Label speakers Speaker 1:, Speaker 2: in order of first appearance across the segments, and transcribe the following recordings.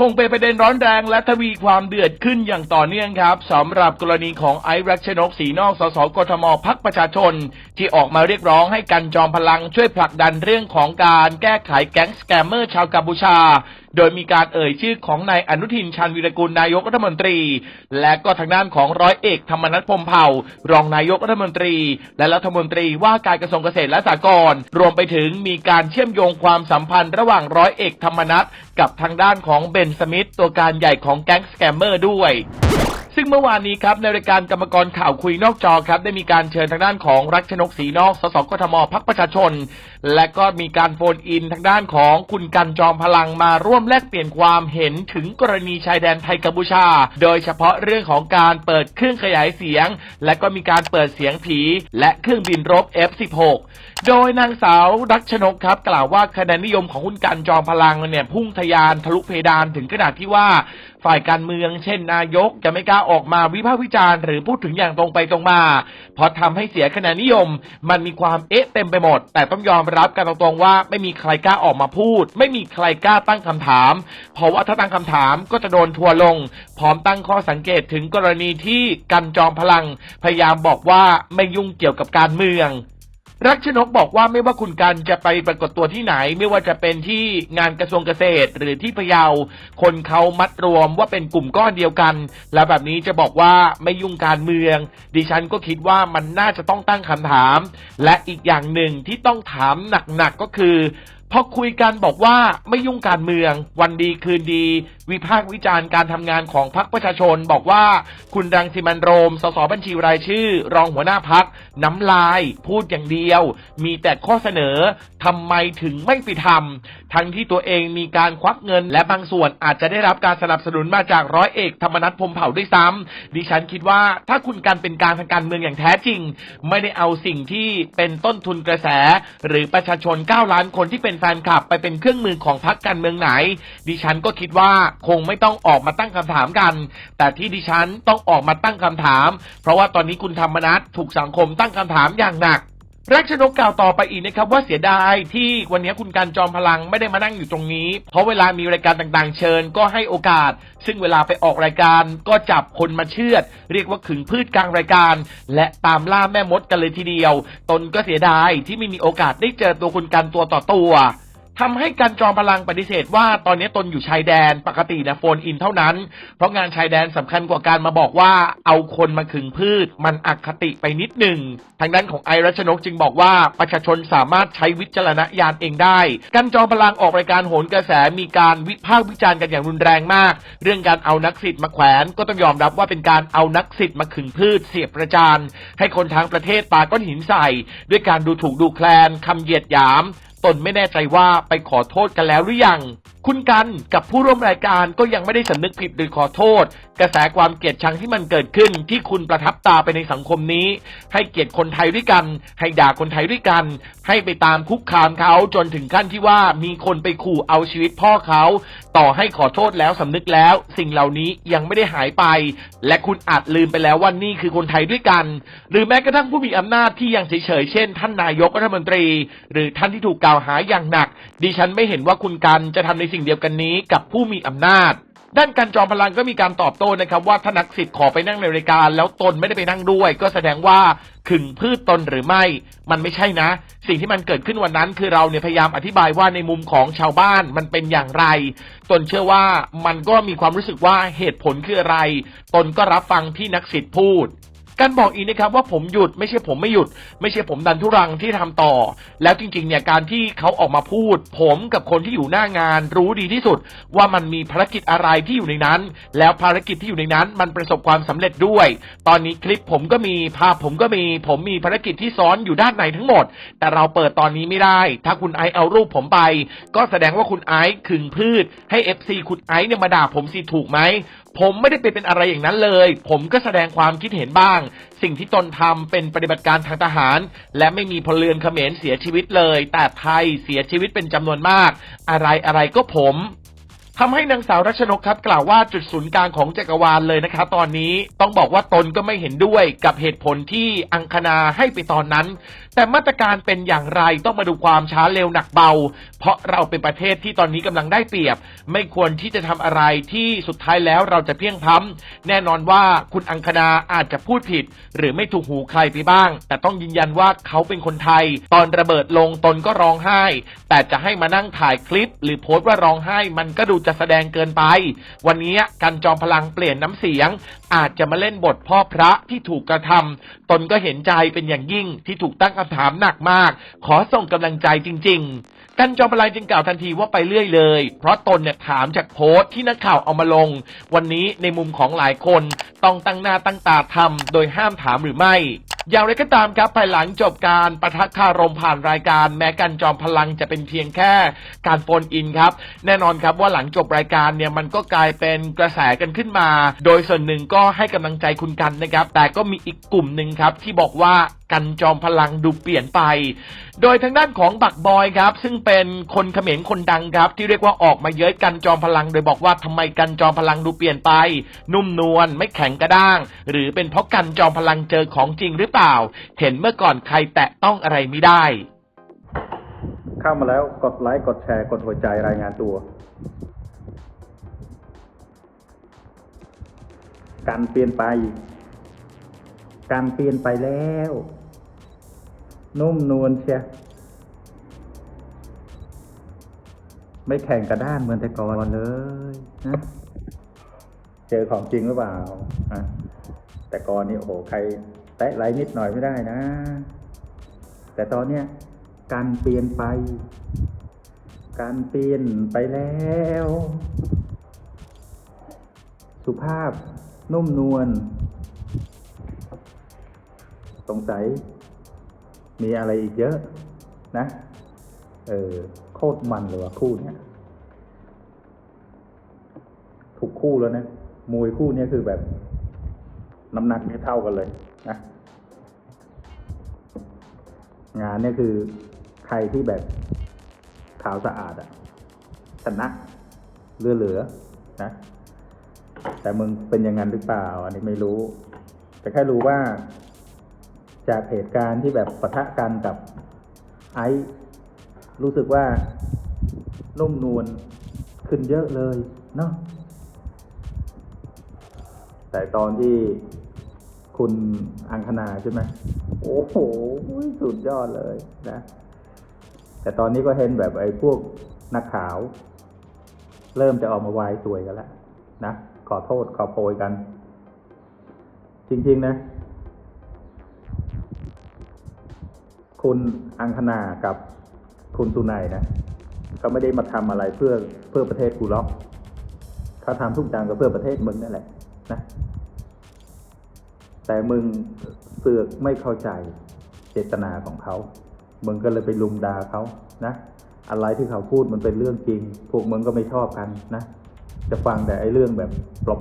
Speaker 1: คงเป็นประเด็นร้อนแรงและทวีความเดือดขึ้นอย่างต่อเนื่องครับสำหรับกรณีของไอซ์รักชนกสีนอกสสกทมพักประชาชน ที่ออกมาเรียกร้องให้กันจอมพลังช่วยผลักดันเรื่องของการแก้ไขแก๊งสแกมเมอร์ชาวกัมพูชา โดยมีการเอ่ยชื่อของนายอนุทินชาญวิรกุลนายกรัฐมนตรี และก็ทางด้านของร้อยเอกธรรมนัฐพมเผ่า รองนายกรัฐมนตรี และรัฐมนตรีว่าการกระทรวงเกษตรและสหกรณ์รวมไปถึงมีการเชื่อมโยงความสัมพันธ์ระหว่างร้อยเอกธรรมนัฐกับทางด้านของเบนสมิธตัวการใหญ่ของแก๊งสแกมเมอร์ด้วย ซึ่งเมื่อวานนี้ครับในรายการกรรมกรข่าวคุยนอกจอครับ ได้มีการเชิญทางด้านของรักชนกศรีนอกสสกทมพักประชาชน และก็มีการโฟนอินทางด้านของคุณกันจอมพลังมาร่วมแลกเปลี่ยนความเห็นถึงกรณีชายแดนไทยกัมพูชา โดยเฉพาะเรื่องของการเปิดเครื่องขยายเสียง และก็มีการเปิดเสียงผี และเครื่องบินรบ F16 โดยนางสาวรักชนกครับ กล่าวว่าคะแนนนิยมของคุณกันจอมพลังเนี่ยพุ่งทะยานทะลุเพดานถึงขนาดที่ว่าฝ่ายการเมืองเช่นนายกจะไม่กล้าออกมาวิพากษ์วิจารณ์หรือพูดถึงอย่างตรงไปตรงมา เพราะทำให้เสียคะแนนนิยม มันมีความเอ๊ะเต็มไปหมด แต่ต้องยอมรับกันตรงๆว่าไม่มีใครกล้าออกมาพูด ไม่มีใครกล้าตั้งคำถาม เพราะว่าถ้าตั้งคำถามก็จะโดนทัวร์ลง พร้อมตั้งข้อสังเกตถึงกรณีที่กันจอมพลัง พยายามบอกว่าไม่ยุ่งเกี่ยวกับการเมือง รักชนกบอกว่าไม่ว่าคุณกันจะไปปรากฏตัวที่ไหน ไม่ว่าจะเป็นที่งานกระทรวงเกษตรหรือที่พะเยา คนเขามัดรวมว่าเป็นกลุ่มก้อนเดียวกัน และแบบนี้จะบอกว่าไม่ยุ่งการเมือง ดิฉันก็คิดว่ามันน่าจะต้องตั้งคำถาม และอีกอย่างหนึ่งที่ต้องถามหนักๆก็คือ พอคุยกันบอกว่าไม่ยุ่งการเมือง วันดีคืนดี วิพากษ์วิจารณ์การทำงานของพรรคประชาชน บอกว่าคุณรังสิมันโรม สสบัญชีรายชื่อ รองหัวหน้าพักน้ำลาย พูดอย่างเดียว มีแต่ข้อเสนอทำไมถึงไม่ไปทำทั้งที่ตัวเองมีการควักเงิน และบางส่วนอาจจะได้รับการสนับสนุนมาจากร้อยเอกธรรมนัฐพมเผ่าด้วยซ้ำดิฉันคิดว่าถ้าคุณการเป็นการทางการเมืองอย่างแท้จริง ไม่ได้เอาสิ่งที่เป็นต้นทุนกระแส หรือประชาชน 9 ล้านคนที่เป็นแฟนคลับไปเป็นเครื่องมือของพรรคการเมืองไหน ดิฉันก็คิดว่าคงไม่ต้องออกมาตั้งคำถามกัน แต่ที่ดิฉันต้องออกมาตั้งคำถาม เพราะว่าตอนนี้คุณธรรมนัฐถูกสังคมตั้งคำถามอย่างหนัก รักชนกกล่าวต่อไปอีกนะครับว่าเสียดายที่วันนี้คุณการจอมพลังไม่ได้มานั่งอยู่ตรงนี้ เพราะเวลามีรายการต่างๆ เชิญก็ให้โอกาส ซึ่งเวลาไปออกรายการก็จับคนมาเชือด เรียกว่าขึงพืชกลางรายการ และตามล่าแม่มดกันเลยทีเดียว ตนก็เสียดายที่ไม่มีโอกาสได้เจอตัวคุณการตัวต่อตัว ทำให้การจอมพลังปฏิเสธว่าตอนนี้ตนอยู่ชายแดนปกตินะโฟนอินเท่านั้น เพราะงานชายแดนสำคัญกว่าการมาบอกว่าเอาคนมาขึงพืช มันอคติไปนิดหนึ่ง ทางด้านของไอรัชนกจึงบอกว่าประชาชนสามารถใช้วิจารณญาณเองได้การจอมพลังออกรายการโหนกระแสมีการวิพากษ์วิจารณ์กันอย่างรุนแรงมาก เรื่องการเอานักสิทธิ์มาแขวน ก็ต้องยอมรับว่าเป็นการเอานักสิทธิ์มาขึงพืช เสียบประจานให้คนทางประเทศปาก้อนหินใส่ ด้วยการดูถูกดูแคลนคำเหยียดหยาม นไม่แน่ใจว่าไปขอโทษกันแล้วหรือยัง คุณกันกับผู้ร่วมรายการก็ยังไม่ได้สำนึกผิดหรือขอโทษ กระแสความเกลียดชังที่มันเกิดขึ้นที่คุณประทับตาไปในสังคมนี้ ให้เกลียรติคนไทยด้วยกัน ให้ด่าคนไทยด้วยกัน ให้ไปตามคุกคามเขาจนถึงขั้นที่ว่ามีคนไปขู่เอาชีวิตพ่อเขา ต่อให้ขอโทษแล้วสำนึกแล้ว สิ่งเหล่านี้ยังไม่ได้หายไป และคุณอาจลืมไปแล้วว่านี่คือคนไทยด้วยกัน หรือแม้กระทั่งผู้มีอำนาจที่ยังเฉยๆเช่น ท่านนายกรัฐมนตรี หรือท่านที่ถูกกล่าวหาอย่างหนัก ดิฉันไม่เห็นว่าคุณกันจะทำในสิ่งเดียวกันนี้กับผู้มีอำนาจ ด้านการจอมพลังก็มีการตอบโต้นะครับ ว่าถ้านักสิทธิ์ขอไปนั่งในรายการ แล้วตนไม่ได้ไปนั่งด้วย ก็แสดงว่าขึงพืชตนหรือไม่ มันไม่ใช่นะ สิ่งที่มันเกิดขึ้นวันนั้น คือเราเนี่ยพยายามอธิบายว่าในมุมของชาวบ้านมันเป็นอย่างไร ตนเชื่อว่ามันก็มีความรู้สึกว่าเหตุผลคืออะไร ตนก็รับฟังที่นักสิทธิ์พูด การบอกอีกนะครับว่าผมหยุดไม่ใช่ผมไม่หยุด ไม่ใช่ผมดันทุรังที่ทำต่อ แล้วจริงๆเนี่ยการที่เขาออกมาพูด ผมกับคนที่อยู่หน้างานรู้ดีที่สุด ว่ามันมีภารกิจอะไรที่อยู่ในนั้น แล้วภารกิจที่อยู่ในนั้น มันประสบความสำเร็จด้วย ตอนนี้คลิปผมก็มีภาพผมก็มี ผมมีภารกิจที่ซ้อนอยู่ด้านในทั้งหมด แต่เราเปิดตอนนี้ไม่ได้ ถ้าคุณไอซ์เอารูปผมไป ก็แสดงว่าคุณไอซ์ขึงพืช ให้ FC คุณไอซ์เนี่ยมาด่าผมสิถูกไหม ผมไม่ได้ไปเป็นอะไรอย่างนั้นเลย ผมก็แสดงความคิดเห็นบ้าง สิ่งที่ตนทำเป็นปฏิบัติการทางทหาร และไม่มีพลเรือนเขมรเสียชีวิตเลย แต่ไทยเสียชีวิตเป็นจำนวนมาก อะไรอะไรก็ผม ทำให้นางสาวรัชนกครับกล่าวว่าจุดศูนย์กลางของจักรวาลเลยนะคะตอนนี้ต้องบอกว่าตนก็ไม่เห็นด้วยกับเหตุผลที่อังคณาให้ไปตอนนั้น แต่มาตรการเป็นอย่างไรต้องมาดูความช้าเร็วหนักเบา เพราะเราเป็นประเทศที่ตอนนี้กำลังได้เปรียบ ไม่ควรที่จะทำอะไรที่สุดท้ายแล้วเราจะเพียงพล้ำแน่นอนว่าคุณอังคณาอาจจะพูดผิด หรือไม่ถูกหูใครไปบ้าง แต่ต้องยืนยันว่าเขาเป็นคนไทย ตอนระเบิดลงตนก็ร้องไห้ แต่จะให้มานั่งถ่ายคลิป หรือโพสต์ว่าร้องไห้มันก็ดูจะแสดงเกินไป วันนี้กันจอมพลังเปลี่ยนน้ำเสียง อาจจะมาเล่นบทพ่อพระที่ถูกกระทำตนก็เห็นใจเป็นอย่างยิ่งที่ถูกตั้งคำถามหนักมาก ขอส่งกำลังใจจริง ๆกันจอมพลังจึงกล่าวทันทีว่าไปเรื่อยเลย เพราะตนเนี่ยถามจากโพสต์ที่นักข่าวเอามาลง วันนี้ในมุมของหลายคนต้องตั้งหน้าตั้งตาทำโดยห้ามถามหรือไม่ อย่างไรก็ตามครับภายหลังจบการประทักคารมผ่านรายการ แม้กันจอมพลังจะเป็นเพียงแค่การโฟนอินครับ แน่นอนครับว่าหลังจบรายการเนี่ยมันก็กลายเป็นกระแสกันขึ้นมา โดยส่วนหนึ่งก็ให้กำลังใจคุณกันนะครับ แต่ก็มีอีกกลุ่มหนึ่งครับที่บอกว่า กันจอมพลังดูเปลี่ยนไป โดยทางด้านของบักบอยครับ ซึ่งเป็นคนเขมรคนดังครับ ที่เรียกว่าออกมาเย้ยกันจอมพลัง โดยบอกว่าทำไมกันจอมพลังดูเปลี่ยนไป นุ่มนวลไม่แข็งกระด้าง หรือเป็นเพราะกันจอมพลังเจอของจริงหรือเปล่า เห็นเมื่อก่อนใครแตะต้องอะไรไม่ได้
Speaker 2: เข้ามาแล้วกดไลค์กดแชร์กดหัวใจรายงานตัว การเปลี่ยนไป การเปลี่ยนไปแล้ว นุ่มนวลเชียไม่แข่งกระด้านเหมือนแต่ก่อนเลยนะเจอของจริงหรือเปล่าอะแต่ก่อนนี่โอ้โหใครแตะไลค์นิดหน่อยไม่ได้นะ แต่ตอนเนี้ยการเปลี่ยนไป การเปลี่ยนไปแล้ว สุภาพนุ่มนวล สงสัย มีอะไรอีกเยอะนะ เออโคตรมันเลยว่ะคู่เนี้ยถูกคู่แล้วนะมวยคู่เนี้ยคือแบบน้ำหนักไม่เท่ากันเลยนะงานเนี่ยคือใครที่แบบขาวสะอาดอะชนะเลือเหลือนะ แต่มึงเป็นย่างนั้นหรือเปล่า อันนี้ไม่รู้ แต่แค่รู้ว่า จากเหตุการณ์ที่แบบปะทะกันกับไอซ์รู้สึกว่านุ่มนวลขึ้นเยอะเลยเนาะแต่ตอนที่คุณอังคณาใช่ไหมโอ้โหสุดยอดเลยนะ แต่ตอนนี้ก็เห็นแบบไอ้พวกนักข่าว เริ่มจะออกมาวายสวยกันแล้วนะ ขอโทษขอโพยกัน จริง ๆ นะ คุณอังคณากับคุณสุนัยนะเขาไม่ได้มาทำอะไรเพื่อเพื่อประเทศกูหรอกเขาทำทุกอย่างก็เพื่อประเทศมึงนั่นแหละนะแต่มึงเสือกไม่เข้าใจเจตนาของเขา มึงก็เลยไปลุมด่าเขานะ อะไรที่เขาพูดมันเป็นเรื่องจริง พวกมึงก็ไม่ชอบกันนะ จะฟังแต่ไอ้เรื่องแบบ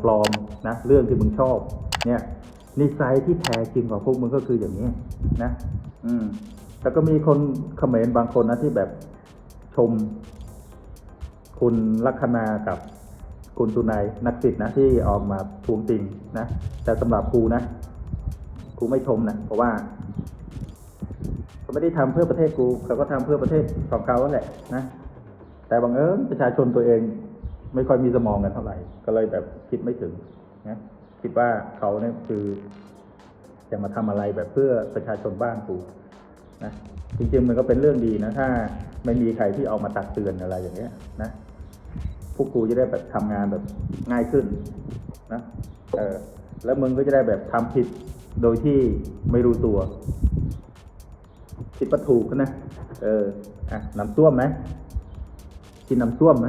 Speaker 2: ปลอมๆนะ เรื่องที่มึงชอบ เนี่ยนิสัยที่แท้จริงของพวกมึงก็คืออย่างนี้นะ อืม แล้วก็มีคนเขมรบางคนนะที่แบบชม คุณลัคนากับคุณสุนัยนักสิทธ์นะที่ออกมาทวงติงนะ แต่สำหรับครูนะครูไม่ชมนะเพราะว่าเขาไม่ได้ทำเพื่อประเทศกูเขาก็ทำเพื่อประเทศของเขาแหละนะแต่บังเอิญประชาชนตัวเอง ไม่ค่อยมีสมองกันเท่าไหร่ ก็เลยแบบคิดไม่ถึงนะคิดว่าเขาเนี่ยคือจะมาทำอะไรแบบเพื่อประชาชนบ้านกู นะจริงๆมันก็เป็นเรื่องดีนะ ถ้าไม่มีใครที่ออกมาตักเตือนอะไรอย่างเงี้ยนะพวกกูจะได้แบบทำงานแบบง่ายขึ้นนะเออแล้วมึงก็จะได้แบบทำผิดโดยที่ไม่รู้ตัวคิดว่าถูกนะเอออะน้ำส้วมไหมกินน้ำส้วมไหม